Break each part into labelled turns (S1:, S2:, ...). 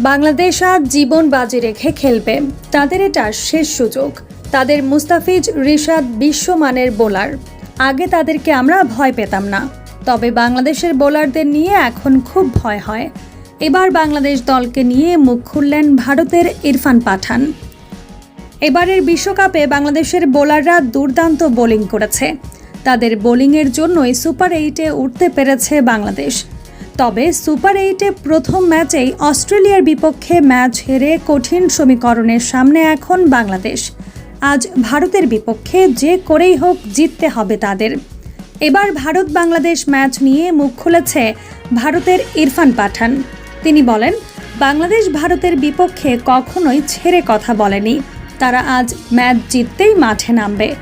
S1: বাংলাদেশ আজ জীবন বাজি রেখে খেলবে। তাদের এটা শেষ সুযোগ। তাদের মুস্তাফিজ রিশাদ বিশ্বমানের বোলার। আগে তাদেরকে আমরা ভয় পেতাম না। তবে বাংলাদেশের বোলারদের নিয়ে এখন খুব ভয় হয়। এবার বাংলাদেশ দলকে নিয়ে মুখ খুললেন ভারতের ইরফান পাঠান। এবারের বিশ্বকাপে বাংলাদেশের বোলাররা দুর্দান্ত বোলিং করেছে। তাদের বোলিংয়ের জন্যই সুপার এইটে উঠতে পেরেছে বাংলাদেশ। তবে সুপার এইটে প্রথম ম্যাচেই অস্ট্রেলিয়ার বিপক্ষে ম্যাচ হেরে কঠিন সমীকরণের সামনে এখন বাংলাদেশ। আজ ভারতের বিপক্ষে যে করেই হোক জিততে হবে তাদের। এবার ভারত বাংলাদেশ ম্যাচ নিয়ে মুখ খুলেছে ভারতের ইরফান পাঠান। তিনি বলেন, বাংলাদেশ ভারতের বিপক্ষে কখনোই ছেড়ে কথা বলেনি। তারা আজ ম্যাচ জিততেই মাঠে নামবে।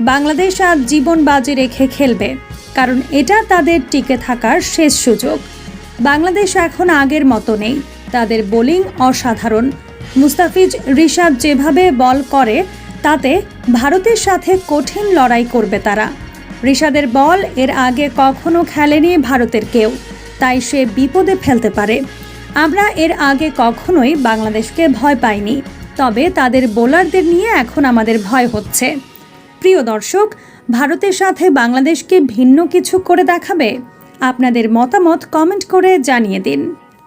S1: বাংলাদেশ আজ জীবন বাজি রেখে খেলবে। কারণ এটা তাদের টিকে থাকার শেষ সুযোগ। বাংলাদেশ এখন আগের মতো নেই। তাদের বোলিং অসাধারণ। মুস্তাফিজ, রিশাদ যেভাবে বল করে, তাতে ভারতের সাথে কঠিন লড়াই করবে তারা। ঋষাদের বল এর আগে কখনো খেলেনি ভারতের কেউ, তাই সে বিপদে ফেলতে পারে। আমরা এর আগে কখনোই বাংলাদেশকে ভয় পাইনি, তবে তাদের বোলারদের নিয়ে এখন আমাদের ভয় হচ্ছে। প্রিয় দর্শক, ভারতের সাথে বাংলাদেশকে ভিন্ন কিছু করে দেখাবে? আপনাদের মতামত কমেন্ট করে জানিয়ে দিন।